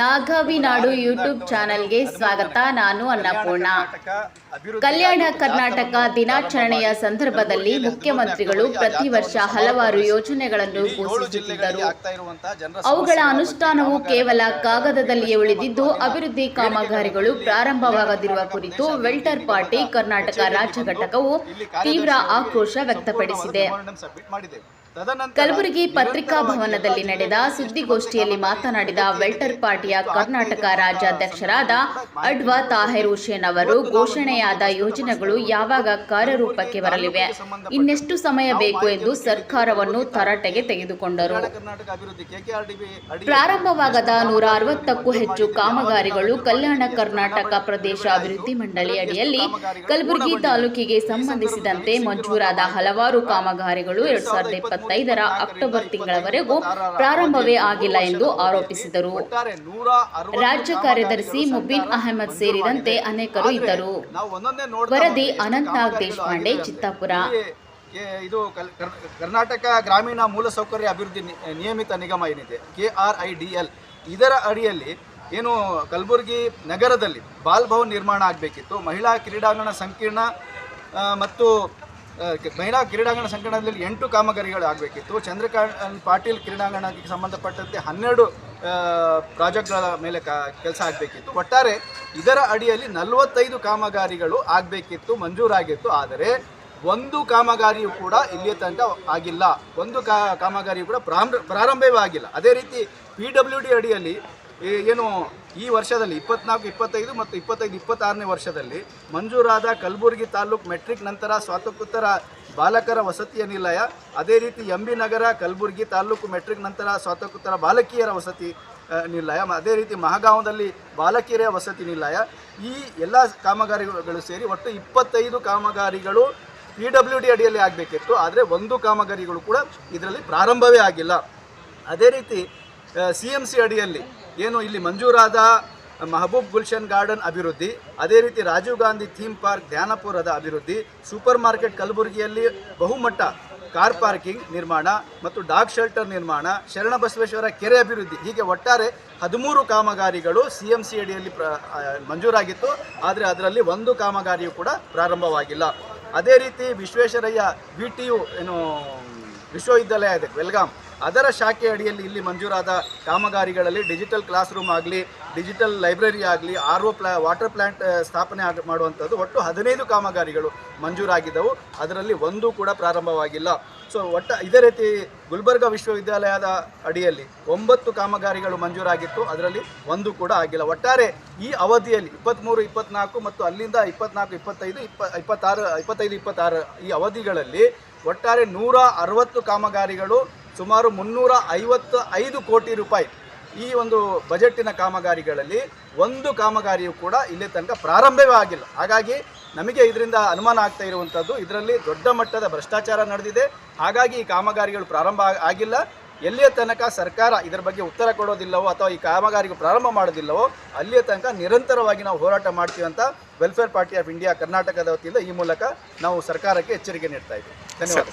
ನಾಗಾವಿ ನಾಡು YouTube ಚಾನೆಲ್ಗೆ ಸ್ವಾಗತ ನಾನು ಅನ್ನಪೂರ್ಣ. ಕಲ್ಯಾಣ ಕರ್ನಾಟಕ ದಿನಾಚರಣೆಯ ಸಂದರ್ಭದಲ್ಲಿ ಮುಖ್ಯಮಂತ್ರಿಗಳು ಪ್ರತಿ ವರ್ಷ ಹಲವಾರು ಯೋಜನೆಗಳನ್ನು ಘೋಷಿಸುತ್ತಿದ್ದರು. ಅವುಗಳ ಅನುಷ್ಠಾನವು ಕೇವಲ ಕಾಗದದಲ್ಲಿಯೇ ಉಳಿದಿದ್ದು ಅಭಿವೃದ್ಧಿ ಕಾಮಗಾರಿಗಳು ಪ್ರಾರಂಭವಾಗದಿರುವ ಕುರಿತು ವೆಲ್ಟರ್ ಪಾರ್ಟಿ ಕರ್ನಾಟಕ ರಾಜ್ಯ ಘಟಕವು ತೀವ್ರ ಆಕ್ರೋಶ ವ್ಯಕ್ತಪಡಿಸಿದೆ. ಕಲಬುರಗಿ ಪತ್ರಿಕಾ ಭವನದಲ್ಲಿ ನಡೆದ ಸುದ್ದಿಗೋಷ್ಠಿಯಲ್ಲಿ ಮಾತನಾಡಿದ ವೆಲ್ಟರ್ ಪಾರ್ಟಿಯ ಕರ್ನಾಟಕ ರಾಜ್ಯಾಧ್ಯಕ್ಷರಾದ ಅಡ್ವಾ ತಾಹಿರ್ ಹುಸೇನ್ ಅವರು ಘೋಷಣೆಯಾದ ಯೋಜನೆಗಳು ಯಾವಾಗ ಕಾರ್ಯರೂಪಕ್ಕೆ ಬರಲಿವೆ? ಇನ್ನೆಷ್ಟು ಸಮಯ ಬೇಕು ಎಂದು ಸರ್ಕಾರವನ್ನು ತರಾಟೆಗೆ ತೆಗೆದುಕೊಂಡರು? ಪ್ರಾರಂಭವಾಗದ ನೂರ ಅರವತ್ತಕ್ಕೂ ಹೆಚ್ಚು ಕಾಮಗಾರಿಗಳು ಕಲ್ಯಾಣ ಕರ್ನಾಟಕ ಪ್ರದೇಶ ಅಭಿವೃದ್ಧಿ ಮಂಡಳಿ ಅಡಿಯಲ್ಲಿ ಕಲಬುರಗಿ ತಾಲೂಕಿಗೆ ಸಂಬಂಧಿಸಿದಂತೆ ಮಂಜೂರಾದ ಹಲವಾರು ಕಾಮಗಾರಿಗಳು ಎರಡ್ ಸಾವಿರದ ಇಪ್ಪತ್ತೈದರ ಅಕ್ಟೋಬರ್ ತಿಂಗಳವರೆಗೂ ಪ್ರಾರಂಭವೇ ಆಗಿಲ್ಲ ಎಂದು ಆರೋಪಿಸಿದರು. ರಾಜ್ಯ ಕಾರ್ಯದರ್ಶಿ ಮುಬಿನ್ ಅಹಮದ್ ಸೇರಿದಂತೆ ಅನೇಕರು ಇದ್ದರು. ವರದಿ ಅನಂತನಾಗ್ ದೇಶಪಾಂಡೆ, ಚಿತ್ತಾಪುರ. ಇದು ಕರ್ನಾಟಕ ಗ್ರಾಮೀಣ ಮೂಲಸೌಕರ್ಯ ಅಭಿವೃದ್ಧಿ ನಿಯಮಿತ ನಿಗಮ ಏನಿದೆ, K R I D L, ಇದರ ಅಡಿಯಲ್ಲಿ ಏನು ಕಲಬುರಗಿ ನಗರದಲ್ಲಿ ಬಾಲ್ ಭವನ್ ನಿರ್ಮಾಣ ಆಗಬೇಕಿತ್ತು. ಮಹಿಳಾ ಕ್ರೀಡಾಂಗಣ ಸಂಕೀರ್ಣ ಮತ್ತು ಮಹಿಳಾ ಕ್ರೀಡಾಂಗಣ ಸಂಕಟದಲ್ಲಿ ಎಂಟು ಕಾಮಗಾರಿಗಳು ಆಗಬೇಕಿತ್ತು. ಚಂದ್ರಕಾಂತ್ ಪಾಟೀಲ್ ಕ್ರೀಡಾಂಗಣಕ್ಕೆ ಸಂಬಂಧಪಟ್ಟಂತೆ ಹನ್ನೆರಡು ಪ್ರಾಜೆಕ್ಟ್ಗಳ ಮೇಲೆ ಕೆಲಸ ಆಗಬೇಕಿತ್ತು. ಒಟ್ಟಾರೆ ಇದರ ಅಡಿಯಲ್ಲಿ ನಲವತ್ತೈದು ಕಾಮಗಾರಿಗಳು ಆಗಬೇಕಿತ್ತು, ಮಂಜೂರಾಗಿತ್ತು. ಆದರೆ ಒಂದು ಕಾಮಗಾರಿಯು ಕೂಡ ಇಲ್ಲಿಯ ತನಕ ಆಗಿಲ್ಲ. ಒಂದು ಕಾಮಗಾರಿಯು ಕೂಡ ಪ್ರಾರಂಭ, ಪ್ರಾರಂಭವೇ ಆಗಿಲ್ಲ. ಅದೇ ರೀತಿ ಪಿ ಡಬ್ಲ್ಯೂ ಡಿ ಅಡಿಯಲ್ಲಿ ಏನು ಈ ವರ್ಷದಲ್ಲಿ ಇಪ್ಪತ್ನಾಲ್ಕು, ಇಪ್ಪತ್ತೈದು ಮತ್ತು ಇಪ್ಪತ್ತೈದು, ಇಪ್ಪತ್ತಾರನೇ ವರ್ಷದಲ್ಲಿ ಮಂಜೂರಾದ ಕಲಬುರಗಿ ತಾಲೂಕು ಮೆಟ್ರಿಕ್ ನಂತರ ಸ್ವಾತಂತ್ರ್ಯೋತ್ತರ ಬಾಲಕರ ವಸತಿಯ ನಿಲಯ, ಅದೇ ರೀತಿ ಎಂ ಬಿ ನಗರ, ಕಲಬುರಗಿ ತಾಲೂಕು ಮೆಟ್ರಿಕ್ ನಂತರ ಸ್ವಾತಂತ್ರ್ಯೋತ್ತರ ಬಾಲಕಿಯರ ವಸತಿ ನಿಲಯ ಅದೇ ರೀತಿ ಮಹಗಾಂವದಲ್ಲಿ ಬಾಲಕಿಯರ ವಸತಿ ನಿಲಯ. ಈ ಎಲ್ಲ ಕಾಮಗಾರಿಗಳು ಸೇರಿ ಒಟ್ಟು ಇಪ್ಪತ್ತೈದು ಕಾಮಗಾರಿಗಳು ಪಿ ಡಬ್ಲ್ಯೂ ಡಿ ಅಡಿಯಲ್ಲಿ ಆಗಬೇಕಿತ್ತು. ಆದರೆ ಒಂದು ಕಾಮಗಾರಿಗಳು ಕೂಡ ಇದರಲ್ಲಿ ಪ್ರಾರಂಭವೇ ಆಗಿಲ್ಲ. ಅದೇ ರೀತಿ ಸಿ ಎಂ ಸಿ ಅಡಿಯಲ್ಲಿ ಏನು ಇಲ್ಲಿ ಮಂಜೂರಾದ ಮಹಬೂಬ್ ಗುಲ್ಶನ್ ಗಾರ್ಡನ್ ಅಭಿವೃದ್ಧಿ, ಅದೇ ರೀತಿ ರಾಜೀವ್ ಗಾಂಧಿ ಥೀಮ್ ಪಾರ್ಕ್ ಧ್ಯಾನಪುರದ ಅಭಿವೃದ್ಧಿ, ಸೂಪರ್ ಮಾರ್ಕೆಟ್ ಕಲಬುರಗಿಯಲ್ಲಿ ಬಹುಮಟ್ಟ ಕಾರ್ ಪಾರ್ಕಿಂಗ್ ನಿರ್ಮಾಣ ಮತ್ತು ಡಾಗ್ ಶೆಲ್ಟರ್ ನಿರ್ಮಾಣ, ಶರಣಬಸವೇಶ್ವರ ಕೆರೆ ಅಭಿವೃದ್ಧಿ, ಹೀಗೆ ಒಟ್ಟಾರೆ ಹದಿಮೂರು ಕಾಮಗಾರಿಗಳು ಸಿ ಎಂ ಸಿ ಅಡಿಯಲ್ಲಿ ಪ್ರ ಮಂಜೂರಾಗಿತ್ತು. ಆದರೆ ಅದರಲ್ಲಿ ಒಂದು ಕಾಮಗಾರಿಯು ಕೂಡ ಪ್ರಾರಂಭವಾಗಿಲ್ಲ. ಅದೇ ರೀತಿ ವಿಶ್ವೇಶ್ವರಯ್ಯ ಬಿ ಟಿ ಯು ಏನು, ವಿಶ್ವವಿದ್ಯಾಲಯ ಇದೆ ಬೆಲ್ಗಾಂ ಅದರ ಶಾಖೆ ಅಡಿಯಲ್ಲಿ ಇಲ್ಲಿ ಮಂಜೂರಾದ ಕಾಮಗಾರಿಗಳಲ್ಲಿ ಡಿಜಿಟಲ್ ಕ್ಲಾಸ್ ರೂಮ್ ಆಗಲಿ, ಡಿಜಿಟಲ್ ಲೈಬ್ರರಿ ಆಗಲಿ ಆರ್ ಒ ಪ್ಲಾ, ವಾಟರ್ ಪ್ಲ್ಯಾಂಟ್ ಸ್ಥಾಪನೆ ಆಗ, ಮಾಡುವಂಥದ್ದು ಒಟ್ಟು ಹದಿನೈದು ಕಾಮಗಾರಿಗಳು ಮಂಜೂರಾಗಿದ್ದವು. ಅದರಲ್ಲಿ ಒಂದು ಕೂಡ ಪ್ರಾರಂಭವಾಗಿಲ್ಲ. ಸೊ, ಒಟ್ಟು, ಇದೇ ರೀತಿ ಗುಲ್ಬರ್ಗ ವಿಶ್ವವಿದ್ಯಾಲಯದ ಅಡಿಯಲ್ಲಿ ಒಂಬತ್ತು ಕಾಮಗಾರಿಗಳು ಮಂಜೂರಾಗಿತ್ತು. ಅದರಲ್ಲಿ ಒಂದು ಕೂಡ ಆಗಿಲ್ಲ. ಒಟ್ಟಾರೆ ಈ ಅವಧಿಯಲ್ಲಿ ಇಪ್ಪತ್ತ್ಮೂರು ಇಪ್ಪತ್ನಾಲ್ಕು ಮತ್ತು ಅಲ್ಲಿಂದ ಇಪ್ಪತ್ನಾಲ್ಕು ಇಪ್ಪತ್ತೈದು, ಇಪ್ಪ, ಇಪ್ಪತ್ತಾರು, ಇಪ್ಪತ್ತೈದು, ಇಪ್ಪತ್ತಾರು ಈ ಅವಧಿಗಳಲ್ಲಿ ಒಟ್ಟಾರೆ ನೂರ ಅರವತ್ತು ಕಾಮಗಾರಿಗಳು ಸುಮಾರು ಮುನ್ನೂರ ಐವತ್ತು ಐದು ಕೋಟಿ ರೂಪಾಯಿ ಈ ಒಂದು ಬಜೆಟ್ಟಿನ ಕಾಮಗಾರಿಗಳಲ್ಲಿ ಒಂದು ಕಾಮಗಾರಿಯು ಕೂಡ ಇಲ್ಲಿ ತನಕ ಪ್ರಾರಂಭವೇ ಆಗಿಲ್ಲ. ಹಾಗಾಗಿ ನಮಗೆ ಇದರಿಂದ ಅನುಮಾನ ಆಗ್ತಾ ಇರುವಂಥದ್ದು, ಇದರಲ್ಲಿ ದೊಡ್ಡ ಮಟ್ಟದ ಭ್ರಷ್ಟಾಚಾರ ನಡೆದಿದೆ. ಹಾಗಾಗಿ ಈ ಕಾಮಗಾರಿಗಳು ಪ್ರಾರಂಭ ಆಗ್- ಆಗಿಲ್ಲ. ಎಲ್ಲಿಯ ತನಕ ಸರ್ಕಾರ ಇದರ ಬಗ್ಗೆ ಉತ್ತರ ಕೊಡೋದಿಲ್ಲವೋ ಅಥವಾ ಈ ಕಾಮಗಾರಿಗೆ ಪ್ರಾರಂಭ ಮಾಡೋದಿಲ್ಲವೋ ಅಲ್ಲಿಯ ತನಕ ನಿರಂತರವಾಗಿ ನಾವು ಹೋರಾಟ ಮಾಡ್ತೀವಿ ಅಂತ ವೆಲ್ಫೇರ್ ಪಾರ್ಟಿ ಆಫ್ ಇಂಡಿಯಾ ಕರ್ನಾಟಕದ ವತಿಯಿಂದ ಈ ಮೂಲಕ ನಾವು ಸರ್ಕಾರಕ್ಕೆ ಎಚ್ಚರಿಕೆ ನೀಡ್ತಾ ಇದ್ದೀವಿ. ಧನ್ಯವಾದ.